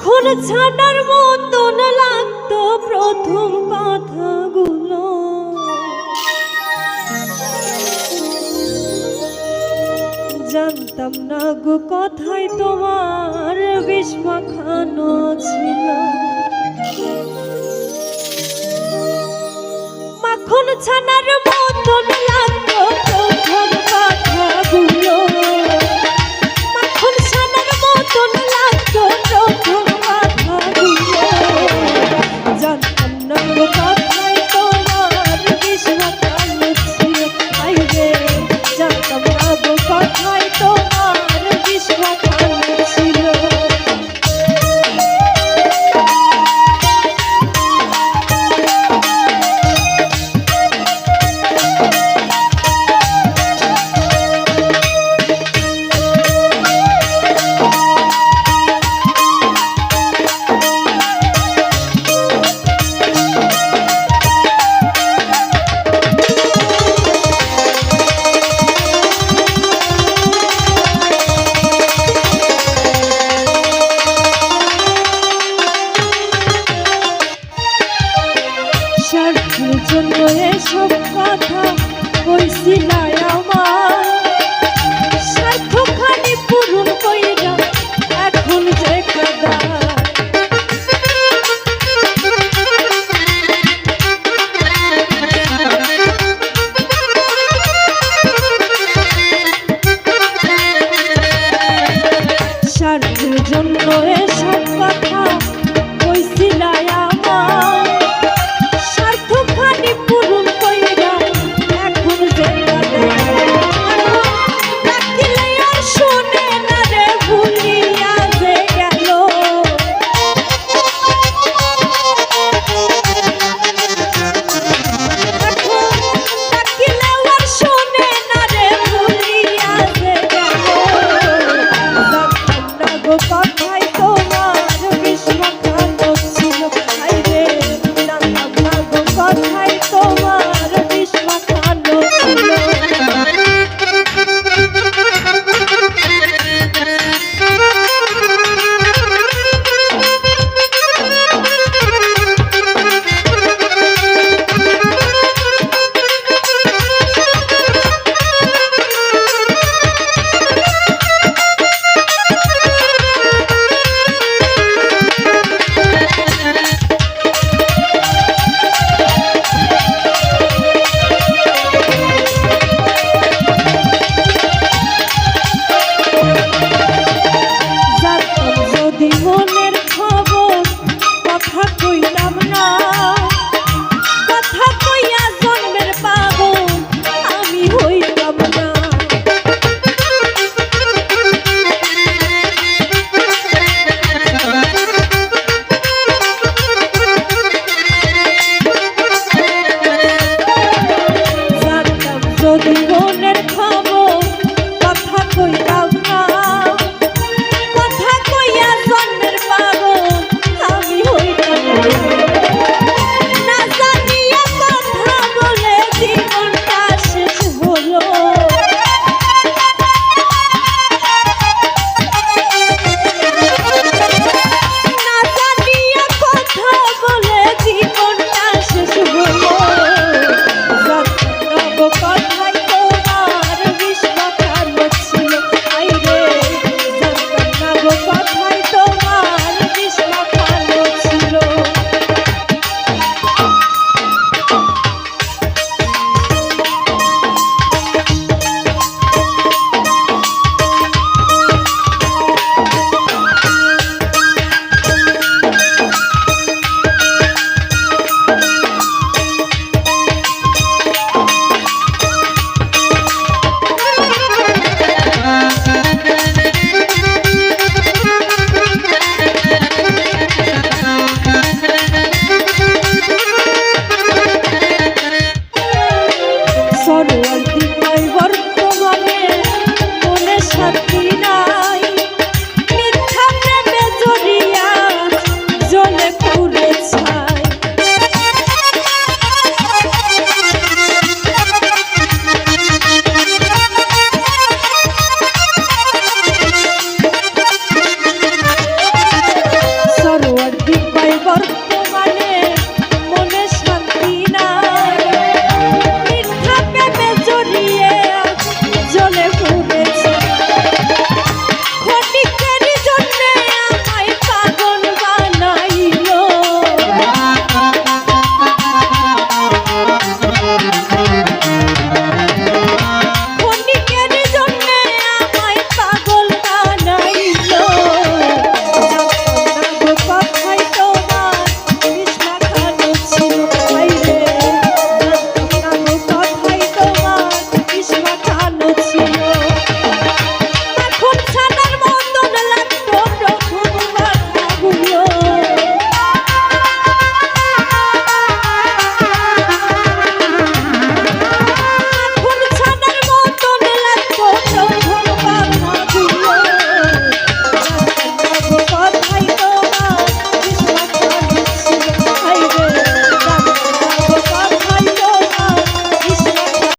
মাখন ছানার মতন লাগতো প্রথম কথাগুলো। জানতাম না গো কথাই তোমার বিষ মাখানো ছিল। মাখন ছানার স্বার্থের জন্য এসব কথা কইছিলাই আমার। por